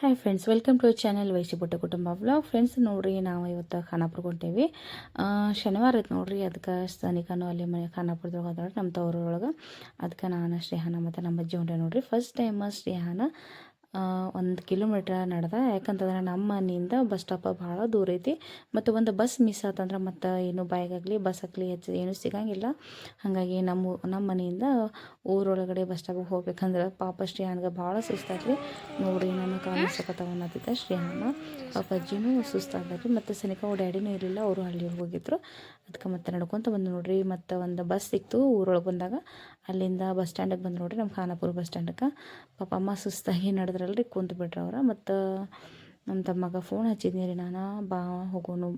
Hi friends welcome to channel Vaishiputta ಕುಟುಂಬ vlog friends ನೋಡ್ರಿ, ನಾವು ಇವತ್ತು ಖಾನಾಪುರಕ್ಕೆ ಹೊಂಟೇವಿ. ಶನಿವಾರ ಐತೆ ನೋಡ್ರಿ, ಅದಕ್ಕೆ ಸನಿಕನು ಅಲ್ಲಿ ಮನೆ ಖಾನಾಪುರದೊಳಗೆ ಹೋದ್ರೆ ನಮ್ಮ ತವರೊಳಗೆ. ಅದಕ್ಕೆ ನಾನು ಶ್ರೇಹಾನ ಮತ್ತು ನಮ್ಮ ಅಜ್ಜಿ ಹೊಂಟೆ ನೋಡ್ರಿ. ಫಸ್ಟ್ ಟೈಮ್ ಶ್ರೇಹಾನ ಒಂದು ಕಿಲೋಮೀಟ್ರ್ ನಡೆದ. ಯಾಕಂತಂದ್ರೆ ನಮ್ಮ ಮನೆಯಿಂದ ಬಸ್ ಸ್ಟಾಪ ಭಾಳ ದೂರ ಐತಿ. ಮತ್ತು ಒಂದು ಬಸ್ ಮಿಸ್ ಆತಂದ್ರೆ ಮತ್ತು ಏನು ಬಾಯಿಗಾಗಲಿ ಬಸ್ ಆಗಲಿ ಹೆಚ್ಚು ಏನೂ ಸಿಗಂಗಿಲ್ಲ. ಹಾಗಾಗಿ ನಮ್ಮ ನಮ್ಮ ಮನೆಯಿಂದ ಊರೊಳಗಡೆ ಬಸ್ ಸ್ಟಾಪಿಗೆ ಹೋಗ್ಬೇಕಂದ್ರೆ ಪಾಪ ಶ್ರೀಹಾನ್ಗೆ ಭಾಳ ಸುಸ್ತಾಗ್ರಿ ನೋಡ್ರಿ ನಾನು ಕಾಣಿಸಕತ್ತವ ಶ್ರೀಹಾನ ಪಾಪ ಅಜ್ಜಿನೂ ಸುಸ್ತಾಗ್ರಿ ಮತ್ತು ಸನಿಕ ಅವ್ರ ಡ್ಯಾಡಿನೂ ಇರಲಿಲ್ಲ, ಅವರು ಹಳ್ಳಿಗೆ ಹೋಗಿದ್ರು. ಅದಕ್ಕೆ ಮತ್ತೆ ನಡ್ಕೊತ ಬಂದು ನೋಡ್ರಿ. ಮತ್ತು ಒಂದು ಬಸ್ ಸಿಕ್ತು ಊರೊಳಗೆ ಬಂದಾಗ. ಅಲ್ಲಿಂದ ಬಸ್ ಸ್ಟ್ಯಾಂಡಿಗೆ ಬಂದು ನೋಡಿರಿ ನಮ್ಮ ಖಾನಾಪುರ ಬಸ್ ಸ್ಟ್ಯಾಂಡಕ್ಕೆ ಪಾಪ ಅಮ್ಮ ಸುಸ್ತಾಗಿ ನಡೆದ್ರಲ್ರಿ ಕುಂತು ಬಿಡ್ರಿ ಅವ್ರು. ಮತ್ತು ನಮ್ಮ ತಮ್ಮಗ ಫೋನ್ ಹಚ್ಚಿದ್ನಿ ರೀ, ನಾನು ಬಾ ಹೋಗೋನು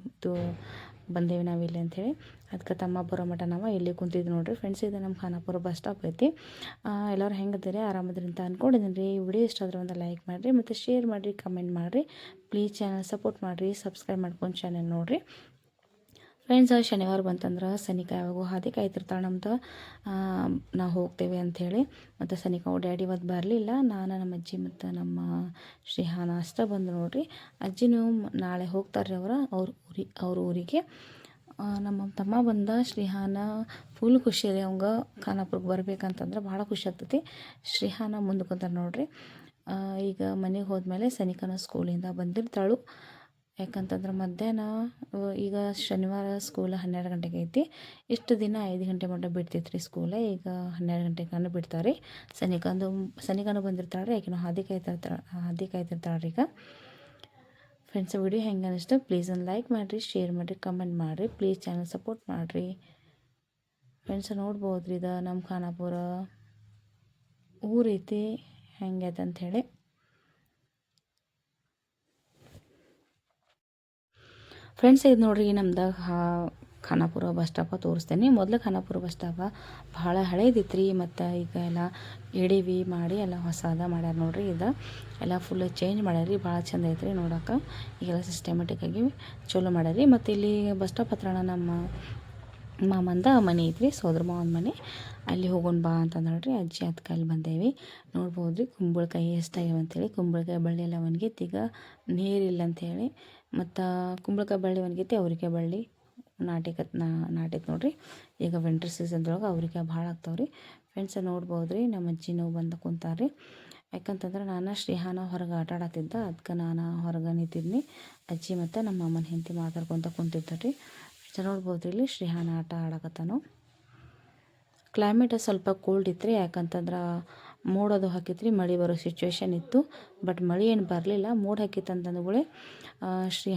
ಬಂದೇವಿ ನಾವು ಇಲ್ಲಿ ಅಂಥೇಳಿ ಅದಕ್ಕೆ ತಮ್ಮ ಬರೋ ಮಠ ನಾವು ಇಲ್ಲಿ ಕುಂತಿದ್ವಿ ನೋಡಿರಿ. ಫ್ರೆಂಡ್ಸ್ ಇದು ನಮ್ಮ ಖಾನಾಪುರ ಬಸ್ ಸ್ಟಾಪ್ ಐತಿ. ಎಲ್ಲರೂ ಹೆಂಗದಿರಿ ಆರಾಮದ್ರಿ ಅಂತ ಅಂದ್ಕೊಂಡಿದ್ದೀನಿ ರೀ. ಈ ವಿಡಿಯೋ ಇಷ್ಟ ಆದ್ರೆ ಒಂದು ಲೈಕ್ ಮಾಡಿರಿ, ಮತ್ತು ಶೇರ್ ಮಾಡಿರಿ ಕಮೆಂಟ್ ಮಾಡಿರಿ. ಪ್ಲೀಸ್ ಚಾನಲ್ ಸಪೋರ್ಟ್ ಮಾಡಿರಿ ಸಬ್ಸ್ಕ್ರೈಬ್ ಮಾಡ್ಕೊಂಡು ಚಾನಲ್ ನೋಡಿರಿ. ಫ್ರೆಂಡ್ಸ್, ಶನಿವಾರ ಬಂತಂದ್ರೆ ಸನಿಕ ಯಾವಾಗೂ ಹಾದಿ ಕಾಯ್ತಿರ್ತಾಳೆ ನಮ್ದು. ನಾವು ಹೋಗ್ತೇವೆ ಅಂಥೇಳಿ. ಮತ್ತು ಸನಿಕ ಡ್ಯಾಡಿ ಇವತ್ತು ಬರಲಿಲ್ಲ. ನಾನು ನಮ್ಮ ಅಜ್ಜಿ ಮತ್ತು ನಮ್ಮ ಶ್ರೀಹಾನ ಅಷ್ಟೇ ಬಂದು ನೋಡಿರಿ. ಅಜ್ಜಿನೂ ನಾಳೆ ಹೋಗ್ತಾರೆ ಅವರು, ಅವ್ರ ಊರಿ, ಅವ್ರ ಊರಿಗೆ. ನಮ್ಮ ತಮ್ಮ ಬಂದ, ಶ್ರೀಹಾನ ಫುಲ್ ಖುಷಿ ರೀ ಅವಂಗ ಖಾನಾಪುರಕ್ಕೆ ಬರ್ಬೇಕಂತಂದ್ರೆ ಭಾಳ ಖುಷಿ ಆಗ್ತೈತಿ. ಶ್ರೀಹಾನ ಮುಂದಕ್ಕೆ ನೋಡ್ರಿ. ಈಗ ಮನೆಗೆ ಹೋದ್ಮೇಲೆ ಸನಿಕನ ಸ್ಕೂಲಿಂದ ಬಂದಿರ್ತಾಳು. ಯಾಕಂತಂದ್ರೆ ಮಧ್ಯಾಹ್ನ ಈಗ ಶನಿವಾರ ಸ್ಕೂಲ್ ಹನ್ನೆರಡು ಗಂಟೆಗೆ ಐತಿ. ಇಷ್ಟು ದಿನ ಐದು ಗಂಟೆ ಮಟ್ಟ ಬಿಡ್ತೈತೆ ರೀ ಸ್ಕೂಲ ಈಗ ಹನ್ನೆರಡು ಗಂಟೆಗೆ ಬಿಡ್ತಾರೆ ಸನಿಕಂದು ಸನಿಕನು ಬಂದಿರ್ತಾಳೆ ರೀ ಆಕಿನೂ ಹಾದಿ ಕಾಯ್ತಿರ್ತಾಳೆ ಹಾದಿ ಕಾಯ್ತಿರ್ತಾಳೆ ರೀ ಈಗ. ಫ್ರೆಂಡ್ಸ್ ವಿಡಿಯೋ ಹೆಂಗೆ ಅನಿಸ್ತು? ಪ್ಲೀಸ್ ಒಂದು ಲೈಕ್ ಮಾಡಿರಿ ಶೇರ್ ಮಾಡಿರಿ ಕಮೆಂಟ್ ಮಾಡಿರಿ. ಪ್ಲೀಸ್ ಚಾನಲ್ ಸಪೋರ್ಟ್ ಮಾಡಿರಿ. ಫ್ರೆಂಡ್ಸ್ ನೋಡ್ಬೋದು ರೀ ಇದು ನಮ್ಮ ಖಾನಾಪುರ ಊರೈತಿ ಹೆಂಗೆ ಅಂಥೇಳಿ ಫ್ರೆಂಡ್ಸ್ ಇದು ನೋಡ್ರಿ, ನಮ್ದು ಖಾನಾಪುರ ಬಸ್ ಸ್ಟಾಪ ತೋರಿಸ್ತೇನೆ. ಮೊದಲು ಖಾನಾಪುರ ಬಸ್ ಸ್ಟಾಪ ಭಾಳ ಹಳೇದಿತ್ತು ಮತ್ತು ಈಗ ಎಲ್ಲ ಎಡಿವಿ ಮಾಡಿ ಎಲ್ಲ ಹೊಸದ ಮಾಡ್ಯಾರ ನೋಡ್ರಿ ಇದು. ಎಲ್ಲ ಫುಲ್ ಚೇಂಜ್ ಮಾಡ್ಯಾರ, ಭಾಳ ಚಂದ ಐತ್ರಿ ನೋಡೋಕೆ. ಈಗೆಲ್ಲ ಸಿಸ್ಟಮೆಟಿಕ್ ಆಗಿ ಚಲೋ ಮಾಡ್ಯಾರ. ಮತ್ತು ಇಲ್ಲಿ ಬಸ್ ಸ್ಟಾಪ್ ಹತ್ರನ ನಮ್ಮ ಮಾಮಂದ ಮನೆ ಐತ್ರಿ, ಸೋದರ ಮಾವನ ಮನೆ. ಅಲ್ಲಿ ಹೋಗೋಣ ಬಾ ಅಂತ ನೋಡ್ರಿ ಅಜ್ಜಿ ಅದಕ್ಕೆ ಅಲ್ಲಿ ಬಂದೇವಿ. ನೋಡ್ಬೋದು ರೀ ಕುಂಬಳಕಾಯಿ ಎಷ್ಟಾಗ್ಯಾವ ಅಂತೇಳಿ ಕುಂಬಳಕಾಯಿ ಬಳ್ಳಿ ಎಲ್ಲ ಒಣಗಿತ್ತು, ಈಗ ನೀರಿಲ್ಲ ಅಂಥೇಳಿ ಮತ್ತು ಕುಂಬಳಕಾಯಿ ಬಳ್ಳಿ ಒಣಗೈತಿ ಅವ್ರಿಕಾಯಿ ಬಳ್ಳಿ ನಾಟಿಕತ್ ನಾಟೈತೆ ನೋಡಿರಿ. ಈಗ ವಿಂಟರ್ ಸೀಸನ್ದೊಳಗೆ ಅವ್ರಿಕಾಯಿ ಭಾಳ ಆಗ್ತಾವ್ರಿ. ಫ್ರೆಂಡ್ಸ್ ನೋಡ್ಬೋದು ರೀ ನಮ್ಮ ಬಂದ ಬಂದು ರೀ ಯಾಕಂತಂದ್ರೆ ನಾನು ಶ್ರೀಹಾನ ಹೊರಗೆ ಆಟ ಆಡತ್ತಿದ್ದ ಅದಕ್ಕೆ ನಾನು ಹೊರಗೆ ನಿಂತಿದ್ನಿ. ಅಜ್ಜಿ ಮತ್ತು ನಮ್ಮ ಅಮ್ಮನ ಹೆಂಡತಿ ಮಾತಾಡ್ಕೊತ ಕುಂತಿದ್ದಾರೆ. ರೀ ನೋಡ್ಬೋದು ಇಲ್ಲಿ ಶ್ರೀಹಾನ ಆಟ ಆಡಕತ್ತಾನು. ಕ್ಲೈಮೇಟ್ ಸ್ವಲ್ಪ ಕೋಲ್ಡ್ ಇತ್ತು ರೀ ಯಾಕಂತಂದ್ರೆ ಮೋಡದು ಹಾಕಿತ್ರಿ ಮಳೆ ಬರೋ ಸಿಚುವೇಶನ್ ಇತ್ತು. ಬಟ್ ಮಳೆ ಏನು ಬರಲಿಲ್ಲ. ಮೋಡ ಹಾಕಿತ್ತು ಅಂತಂದ್ಗಳೇ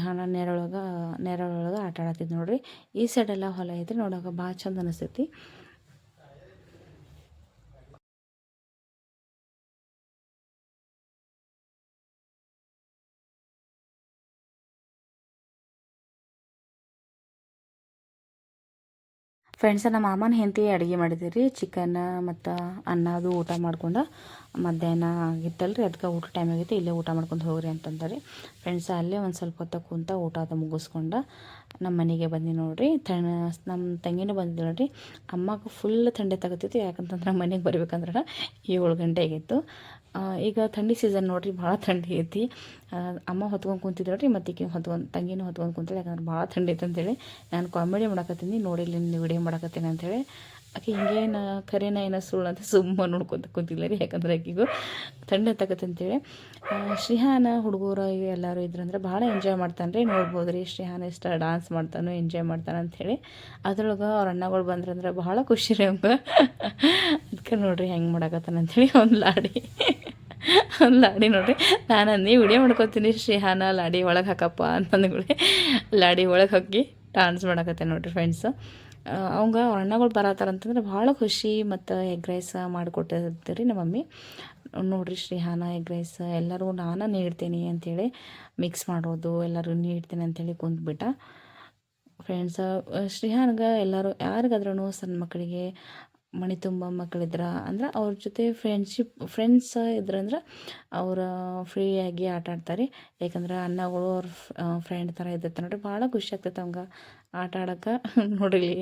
ಹಣ ನೆರಳೊಳಗೆ ನೆರಳೊಳಗೆ ಆಟ ಆಡತ್ತಿದ್ದು ನೋಡ್ರಿ. ಈ ಸೈಡೆಲ್ಲ ಹೊಲ ಐತ್ರಿ ನೋಡೋಕೆ ಭಾಳ ಚಂದ ಅನಿಸ್ತೈತಿ. ಫ್ರೆಂಡ್ಸ ನಮ್ಮ ಮಾಮನ ಹೆಂಡತಿ ಅಡುಗೆ ಮಾಡಿದ್ದೀರಿ ಚಿಕನ್ ಮತ್ತು ಅನ್ನ ಅದು ಊಟ ಮಾಡ್ಕೊಂಡು ಮಧ್ಯಾಹ್ನ ಆಗಿತ್ತಲ್ರಿ. ಅದಕ್ಕೆ ಊಟ ಟೈಮ್ ಆಗೈತೆ ಇಲ್ಲೇ ಊಟ ಮಾಡ್ಕೊಂಡು ಹೋಗ್ರಿ ಅಂತಂದರೆ. ಫ್ರೆಂಡ್ಸ್ ಅಲ್ಲೇ ಒಂದು ಸ್ವಲ್ಪ ಹೊತ್ತು ಕುಂತ ಊಟ ಅದು ಮುಗಿಸ್ಕೊಂಡು ನಮ್ಮ ಮನೆಗೆ ಬಂದು ನೋಡಿರಿ. ತ ನಮ್ಮ ತಂಗಿನೂ ಬಂದಿದ್ದು ನೋಡಿರಿ. ಅಮ್ಮಗೆ ಫುಲ್ ಥಂಡಿ ತಗೋತಿತ್ತು. ಯಾಕಂತಂದ್ರೆ ಮನೆಗೆ ಬರ್ಬೇಕಂದ್ರೆ ಏಳು ಗಂಟೆ ಆಗಿತ್ತು. ಈಗ ಥಂಡಿ ಸೀಸನ್ ನೋಡಿರಿ, ಭಾಳ ಥಂಡಿ ಐತಿ. ಅಮ್ಮ ಹೊತ್ಕೊಂಡು ಕುಂತಿದ್ರು ರೀ ಮತ್ತು ಈಗ ಹೊತ್ಕೊಂಡು, ತಂಗಿನೂ ಹೊತ್ಕೊಂಡು ಕುಂತಿಲ್ಲ ಯಾಕಂದ್ರೆ ಭಾಳ ಥಂಡಿ ಐತೆ ಅಂತೇಳಿ. ನಾನು ಕಾಮಿಡಿ ಮಾಡಕತ್ತೀನಿ ನೋಡಿ ಇಲ್ಲಿ ನೀವು ವಿಡಿಯೋ ಮಾಡಕತ್ತೀನಿ ಅಂಥೇಳಿ ಆಕೆ ಹಿಂಗೇನ ಖರೇನ ಏನೋ ಸುಳ್ಳು ಅಂತ ಸುಮ್ಮ ನೋಡ್ಕೊತ ಕೂತಿಲ್ಲ ರೀ. ಯಾಕಂದ್ರೆ ಆಕೆಗೂ ತಂಡ ಆ, ಶ್ರೀಹಾನ ಹುಡುಗರು ಎಲ್ಲರೂ ಇದ್ರಂದ್ರೆ ಭಾಳ ಎಂಜಾಯ್ ಮಾಡ್ತಾನೆ ರೀ ನೋಡ್ಬೋದು ರೀ ಶ್ರೀಹಾನ ಇಷ್ಟ ಡಾನ್ಸ್ ಮಾಡ್ತಾನೆ ಎಂಜಾಯ್ ಮಾಡ್ತಾನೆ ಅಂಥೇಳಿ ಅದ್ರೊಳಗೆ ಅವ್ರ ಅಣ್ಣಗಳು ಬಂದ್ರಂದ್ರೆ ಭಾಳ ಖುಷಿ ರೀ ಅವಂಗೆ. ಅದಕ್ಕೆ ನೋಡ್ರಿ ಹೆಂಗೆ ಮಾಡಕತ್ತಾನ ಅಂಥೇಳಿ ಒಂದು ಲಾಡಿ. ಒಂದು ಲಾಡಿ ನೋಡ್ರಿ. ನಾನು ನೀ ವಿಡಿಯೋ ಮಾಡ್ಕೊತೀನಿ ಶ್ರೀಹಾನ ಲಾಡಿ ಒಳಗೆ ಹಾಕಪ್ಪ ಅಂತಂದ್ಗಳೇ ಲಾಡಿ ಒಳಗೆ ಹಾಕಿ ಡಾನ್ಸ್ ಮಾಡಕತ್ತೆ ನೋಡ್ರಿ ಫ್ರೆಂಡ್ಸ್ ಅವಂಗ ಅವ್ರ ಅಣ್ಣಗಳು ಬರತ್ತಾರ ಅಂತಂದ್ರೆ ಭಾಳ ಖುಷಿ ಮತ್ತು ಎಗ್ ರೈಸ್ ಮಾಡಿಕೊಟ್ಟಿರ್ತೀರಿ ನಮ್ಮ ಮಮ್ಮಿ. ನೋಡಿರಿ ಶ್ರೀಹಾನ ಎಗ್ ರೈಸ್ ಎಲ್ಲರೂ ನಾನು ನೀಡ್ತೀನಿ ಅಂಥೇಳಿ ಮಿಕ್ಸ್ ಮಾಡೋದು ಎಲ್ಲರೂ ನೀಡ್ತೀನಿ ಅಂಥೇಳಿ ಕುಂತ್ಬಿಟ್ಟ. ಫ್ರೆಂಡ್ಸ್ ಶ್ರೀಹಾನ್ಗೆ ಎಲ್ಲರೂ ಯಾರಿಗಾದ್ರೂ ಸಣ್ಣ ಮಕ್ಕಳಿಗೆ ಮನೆ ತುಂಬ ಮಕ್ಕಳಿದ್ರ ಅಂದ್ರೆ ಅವ್ರ ಜೊತೆ ಫ್ರೆಂಡ್ಶಿಪ್ ಫ್ರೆಂಡ್ಸ್ ಇದ್ರಂದ್ರೆ ಅವ್ರ ಫ್ರೀಯಾಗಿ ಆಟ ಆಡ್ತಾರೆ. ಯಾಕಂದ್ರೆ ಅಣ್ಣಗಳು ಅವ್ರ ಫ್ರೆಂಡ್ ಥರ ಇದ್ದಿರ್ತಾರೆ ನೋಡ್ರಿ, ಭಾಳ ಖುಷಿ ಆಗ್ತೈತೆ ಅವಂಗೆ ಆಟ ಆಡೋಕೆ ನೋಡಿಲಿ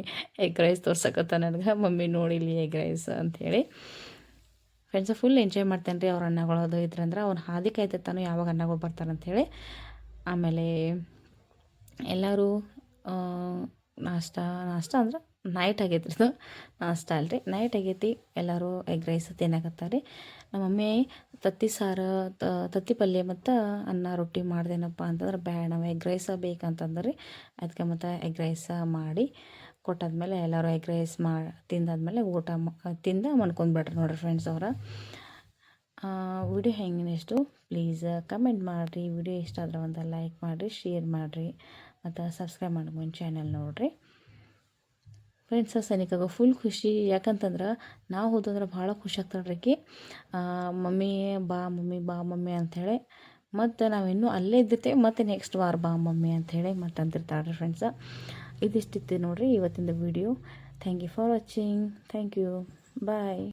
ಎಗ್ ರೈಸ್ ತೋರ್ಸಕತ್ತ ನನಗೆ, ಮಮ್ಮಿ ನೋಡಿಲಿ ಎಗ್ ರೈಸ್ ಅಂಥೇಳಿ ಫ್ರೆಂಡ್ಸ್ ಫುಲ್ ಎಂಜಾಯ್ ಮಾಡ್ತೇನೆ ರೀ ಅವ್ರ ಅನ್ನಗಳು ಅದು ಇದ್ರಂದ್ರೆ ಅವ್ನು ಹಾದಿ ಕಾಯ್ತಿರ್ತಾನೆ ಯಾವಾಗ ಅನ್ನಗಳು ಹೇಳಿ ಆಮೇಲೆ ಎಲ್ಲರೂ ನಾಷ್ಟ ನಾಷ್ಟ ಅಂದ್ರೆ ನೈಟ್ ಆಗೈತೆ ಇದು. ನಾಷ್ಟ ಅಲ್ರಿ. ನೈಟ್ ಆಗೈತಿ. ಎಲ್ಲರೂ ಎಗ್ ರೈಸ್ ತಿನ್ನಕತ್ತಾರೆ. ನಮ್ಮ ಮಮ್ಮಿ ತತ್ತಿ ಸಾರು ತತ್ತಿ ಪಲ್ಯ ಮತ್ತು ಅನ್ನ ರೊಟ್ಟಿ ಮಾಡ್ದೇನಪ್ಪ ಅಂತಂದ್ರೆ ಬೇಡ ನಾವು ಎಗ್ ರೈಸ ಬೇಕಂತಂದ್ರೆ. ರೀ ಅದಕ್ಕೆ ಮತ್ತು ಎಗ್ ರೈಸ ಮಾಡಿ ಕೊಟ್ಟಾದ್ಮೇಲೆ ಎಲ್ಲರೂ ಎಗ್ ರೈಸ್ ಮಾ, ತಿಂದಾದ್ಮೇಲೆ ಊಟ ತಿಂದ ಮನ್ಕೊಂಡ್ಬಿಟ್ರಿ ನೋಡ್ರಿ ಫ್ರೆಂಡ್ಸ್ ಅವರ. ವಿಡಿಯೋ ಹೆಂಗೆ ಎಷ್ಟು ಪ್ಲೀಸ್ ಕಮೆಂಟ್ ಮಾಡಿರಿ. ವಿಡಿಯೋ ಇಷ್ಟ ಆದ್ರೆ ಒಂದು ಲೈಕ್ ಮಾಡಿರಿ ಶೇರ್ ಮಾಡಿರಿ. ಮತ್ತು ಸಬ್ಸ್ಕ್ರೈಬ್ ಮಾಡ್ಕೊಂಡು ಚಾನಲ್ ನೋಡಿರಿ. ಫ್ರೆಂಡ್ಸ್ ಸನಿಕಾಗ ಫುಲ್ ಖುಷಿ. ಯಾಕಂತಂದ್ರೆ, ನಾವು ಹೋದಂದ್ರೆ ಭಾಳ ಖುಷಿ ಆಗ್ತಾಳೆ ರೀ ಮಮ್ಮಿ ಬಾ ಮಮ್ಮಿ ಬಾ, ಮಮ್ಮಿ ಅಂಥೇಳಿ ಮತ್ತು ನಾವಿನ್ನೂ ಅಲ್ಲೇ ಇದ್ದಿರ್ತೇವೆ. ಮತ್ತು ನೆಕ್ಸ್ಟ್ ವಾರ ಬಾ, ಮಮ್ಮಿ ಅಂಥೇಳಿ ಮತ್ತೆ ಅಂತಿರ್ತಾಳೆ ಫ್ರೆಂಡ್ಸ ಇದಿಷ್ಟಿತ್ತು ನೋಡಿರಿ ಇವತ್ತಿನ video thank you for watching thank you bye